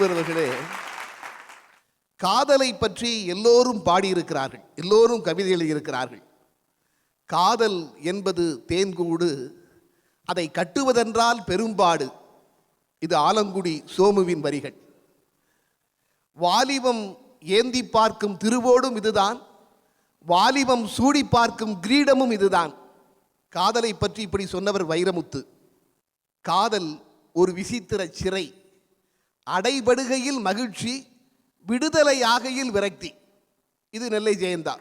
நடுவர்களே காதலை பற்றி எல்லோரும் பாடியிருக்கிறார்கள். எல்லோரும் கவிதை எழுதியிருக்கிறார்கள் காதல் என்பது தேன்கூடு அதை கட்டுவதென்றால் பெரும்பாடு. இது ஆலங்குடி சோமுவின் வரிகள். வாலிபம் ஏந்தி பார்க்கும் திருவோடும் இதுதான். வாலிபம் சூடி பார்க்கும் கிரீடமும் இதுதான். காதலை பற்றி இப்படி சொன்னவர் வைரமுத்து. காதல் ஒரு விசித்திர சிறை. அடைபடுகையில் மகிழ்ச்சி விடுதலை ஆகையில் விரக்தி. இது நெல்லை ஜெயந்தா.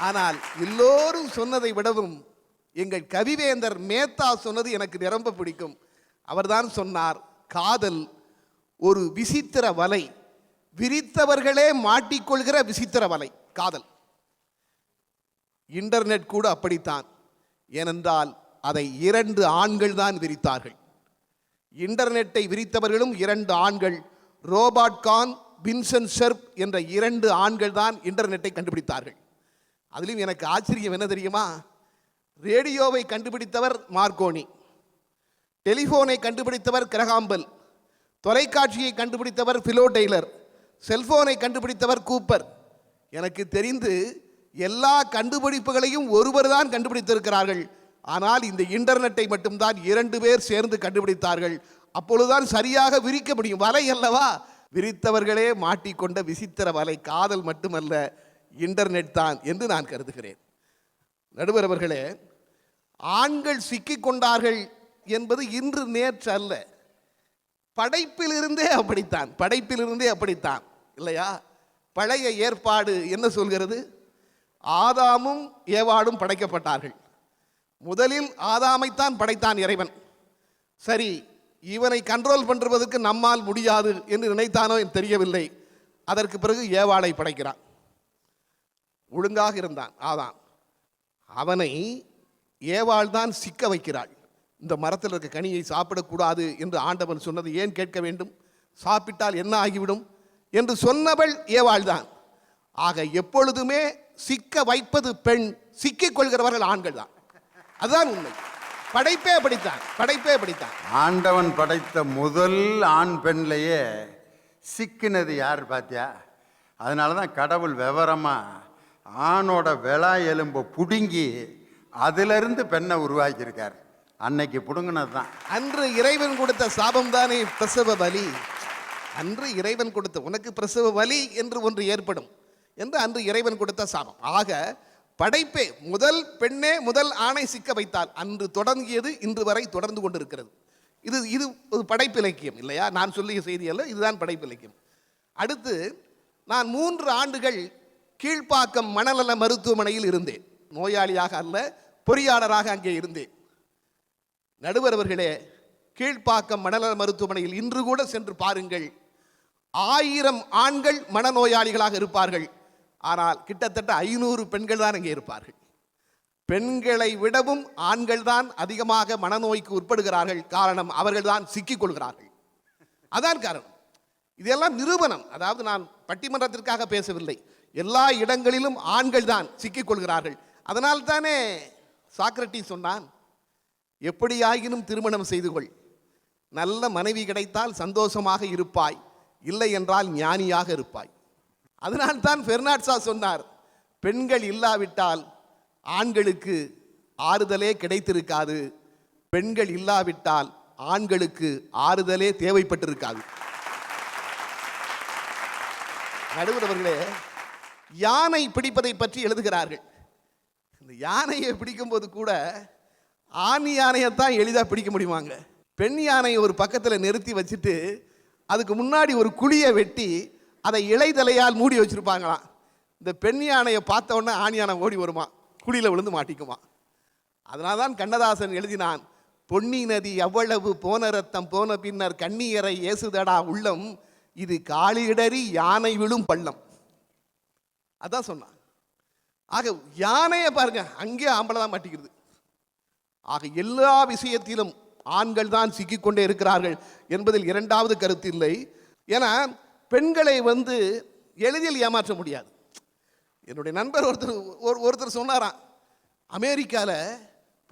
ஆனால் எல்லோரும் சொன்னதை விடவும் எங்கள் கவிவேந்தர் மேத்தா சொன்னது எனக்கு நிரம்ப பிடிக்கும். அவர்தான் சொன்னார் காதல் ஒரு விசித்திர வலை. விரித்தவர்களே மாட்டிக்கொள்கிற விசித்திர வலை. காதல். இன்டர்நெட் கூட அப்படித்தான். ஏனென்றால் அதை இரண்டு ஆண்கள் தான் விரித்தார்கள். இன்டர்நெட்டை விரித்தவர்களும் இரண்டு ஆண்கள். ரோபாட் கான் பின்சன் ஷெர்ப் என்ற இரண்டு ஆண்கள் தான் இன்டர்நெட்டை கண்டுபிடித்தார்கள். அதிலும் எனக்கு ஆச்சரியம் என்ன தெரியுமா? ரேடியோவை கண்டுபிடித்தவர் மார்க்கோனி டெலிஃபோனை கண்டுபிடித்தவர் கிரகாம்பல். தொலைக்காட்சியை கண்டுபிடித்தவர் ஃபிலோ டெய்லர். செல்போனை கண்டுபிடித்தவர் கூப்பர். எனக்கு தெரிந்து எல்லா கண்டுபிடிப்புகளையும் ஒருவர் தான் கண்டுபிடித்திருக்கிறார்கள். ஆனால் இந்த இன்டர்நெட்டை மட்டும்தான் இரண்டு பேர் சேர்ந்து கண்டுபிடித்தார்கள். அப்பொழுதுதான் சரியாக விரிக்க முடியும். வலை அல்லவா? விரித்தவர்களே மாட்டிக்கொண்ட விசித்திர வலை காதல் மட்டுமல்ல இன்டர்நெட் தான் என்று நான் கருதுகிறேன். நடுவர் அவர்களே ஆண்கள் சிக்கிக் கொண்டார்கள் என்பது இன்று நேற்று அல்ல. படைப்பிலிருந்தே அப்படித்தான். படைப்பிலிருந்தே அப்படித்தான். இல்லையா? பழைய ஏற்பாடு என்ன சொல்கிறது? ஆதாமும் ஏவாடும் படைக்கப்பட்டார்கள். முதலில் ஆதாமைத்தான் படைத்தான் இறைவன். சரி இவனை கண்ட்ரோல் பண்ணுவதற்கு நம்மால் முடியாது என்று நினைத்தானோ என் தெரியவில்லை. அதற்கு பிறகு ஏவாளை படைக்கிறான். ஒழுங்காக இருந்தான். ஆதாம். அவனை ஏவாள் தான் சிக்க வைக்கிறாள். இந்த மரத்தில் இருக்க கனியை சாப்பிடக்கூடாது என்று ஆண்டவன் சொன்னது ஏன் கேட்க வேண்டும்? சாப்பிட்டால் என்ன ஆகிவிடும்? என்று சொன்னவள் ஏவாள் தான் ஆக எப்பொழுதுமே சிக்க வைப்பது பெண் சிக்கிக் கொள்கிறவர்கள் ஆண்கள் தான் அதுதான் உண்மை. படைப்பே படித்தான் படைப்பே படித்தான் ஆண்டவன் படைத்த முதல் ஆண் பெண்லையே சிக்கினது யார் பாத்தியா? அதனால தான் கடவுள் விவரமா ஆணோட விழா எலும்பை புடுங்கி அதிலிருந்து பெண்ணை உருவாக்கியிருக்கார். அன்னைக்கு புடுங்கினது தான் அன்று இறைவன் கொடுத்த சாபம் தானே பிரசவ வலி? அன்று இறைவன் கொடுத்த உனக்கு பிரசவ வலி என்று ஒன்று ஏற்படும் என்று அன்று இறைவன் கொடுத்த சாபம். ஆக படைப்பே முதல் பெண்ணே முதல் ஆணை சிக்க வைத்தால் அன்று தொடங்கியது இன்று வரை தொடர்ந்து கொண்டிருக்கிறது. இது இது ஒரு படைப்பு இலக்கியம் இல்லையா? நான் சொல்லிய செய்தி அல்ல இதுதான் படைப்பு இலக்கியம். அடுத்து நான் மூன்று ஆண்டுகள் கீழ்ப்பாக்கம் மணநல மருத்துவமனையில் இருந்தேன். நோயாளியாக அல்ல பொறியாளராக அங்கே இருந்தேன். நடுவர் அவர்களே கீழ்ப்பாக்கம் மணநல மருத்துவமனையில் இன்று கூட சென்று பாருங்கள். ஆயிரம் ஆண்கள் மனநோயாளிகளாக இருப்பார்கள். ஆனால் கிட்டத்தட்ட ஐநூறு பெண்கள் தான் இங்கே இருப்பார்கள். பெண்களை விடவும் ஆண்கள் தான் அதிகமாக மனநோய்க்கு உட்படுகிறார்கள். காரணம் அவர்கள் தான் சிக்கிக் கொள்கிறார்கள். அதான் காரணம். இதெல்லாம் நிரூபணம். அதாவது நான் பட்டிமன்றத்திற்காக பேசவில்லை. எல்லா இடங்களிலும் ஆண்கள் தான் சிக்கிக் கொள்கிறார்கள். அதனால் தானே சாக்ரட்டி சொன்னான் எப்படியாயினும் திருமணம் செய்து கொள். நல்ல மனைவி கிடைத்தால் சந்தோஷமாக இருப்பாய். இல்லை என்றால் ஞானியாக இருப்பாய். அதனால் தான் பெர்னாட்ஸா சொன்னார் பெண்கள் இல்லாவிட்டால் ஆண்களுக்கு ஆறுதலே கிடைத்திருக்காது. பெண்கள் இல்லாவிட்டால் ஆண்களுக்கு ஆறுதலே தேவைப்பட்டிருக்காது. நடுவரவர்களே யானை பிடிப்பதை பற்றி எழுதுகிறார்கள். இந்த யானையை பிடிக்கும்போது கூட ஆண் யானையைத்தான் எளிதாக பிடிக்க முடியுமாங்க? பெண் யானையை ஒரு பக்கத்தில் நிறுத்தி வச்சுட்டு அதுக்கு முன்னாடி ஒரு குழியை வெட்டி அதை இலைதலையால் மூடி வச்சிருப்பாங்களாம். இந்த பெண் யானையை பார்த்த உடனே ஆண் யானை ஓடி வருமா? குழியில் விழுந்து மாட்டிக்குமா? அதனால தான் கண்ணதாசன் எழுதினான் பொன்னி நதி எவ்வளவு போன ரத்தம் போன பின்னர் கண்ணியரை ஏசுதடா உள்ளம் இது காளியிடறி யானை விழும் பள்ளம். அதான் சொன்னான். ஆக யானையை பாருங்க அங்கே ஆம்பளை தான் மாட்டிக்கிறது ஆக எல்லா விஷயத்திலும் ஆண்கள் தான் சிக்கிக்கொண்டே இருக்கிறார்கள் என்பதில் இரண்டாவது கருத்து இல்லை. ஏன்னா பெண்களை வந்து எளிதில் ஏமாற்ற முடியாது. என்னுடைய நண்பர் ஒருத்தர் ஒரு ஒருத்தர் சொன்னாராம் அமெரிக்காவில்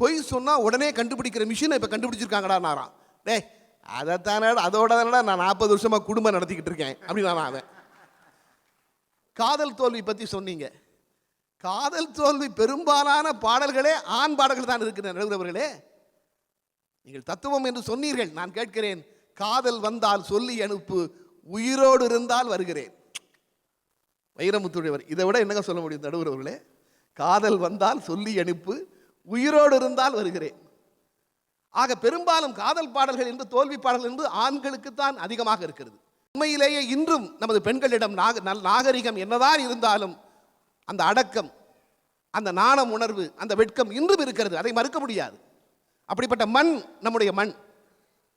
பொய் சொன்னால் உடனே கண்டுபிடிக்கிற மிஷினை இப்போ கண்டுபிடிச்சிருக்காங்கடானாராம் டேய் அதைத்தானே அதோட தானடா நான் நாற்பது வருஷமாக குடும்பம் நடத்திக்கிட்டு இருக்கேன் அப்படின்னு நான் அவன். காதல் தோல்வி பற்றி சொன்னீங்க. காதல் தோல்வி பெரும்பாலான பாடல்களே ஆண் பாடல்கள் தான் இருக்கிற நடுவர்களே நீங்கள் தத்துவம் என்று சொன்னீர்கள். நான் கேட்கிறேன் காதல் வந்தால் சொல்லி அனுப்பு உயிரோடு இருந்தால் வருகிறேன். வைரமுத்துடையவர். இதை விட என்னங்க சொல்ல முடியும் நடுவர் காதல் வந்தால் சொல்லி அனுப்பு உயிரோடு இருந்தால் வருகிறேன். ஆக பெரும்பாலும் காதல் பாடல்கள் என்று தோல்வி பாடல்கள் என்று ஆண்களுக்குத்தான் அதிகமாக இருக்கிறது. உண்மையிலேயே இன்றும் நமது பெண்களிடம் நாக நல் நாகரிகம் என்னதான் இருந்தாலும் அந்த அடக்கம் அந்த நாணம் உணர்வு அந்த வெட்கம் இன்றும் இருக்கிறது. அதை மறுக்க முடியாது. அப்படிப்பட்ட மண் நம்முடைய மண்.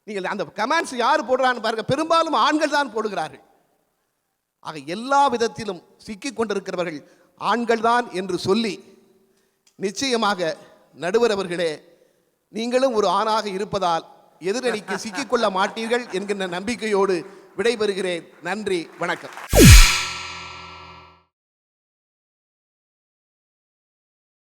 நீங்கள் அந்த கமெண்ட்ஸ் யார் போடுறான்னு பாருங்க. பெரும்பாலும் ஆண்கள் தான் போடுகிறார்கள். ஆக எல்லா விதத்திலும் சிக்கிக் கொண்டிருக்கிறவர்கள் ஆண்கள்தான் என்று சொல்லி நிச்சயமாக நடுவர் அவர்களே நீங்களும் ஒரு ஆணாக இருப்பதால் எதிரணிக்கு சிக்கிக்கொள்ள மாட்டீர்கள் என்கின்ற நம்பிக்கையோடு விடைபெறுகிறேன். நன்றி வணக்கம்.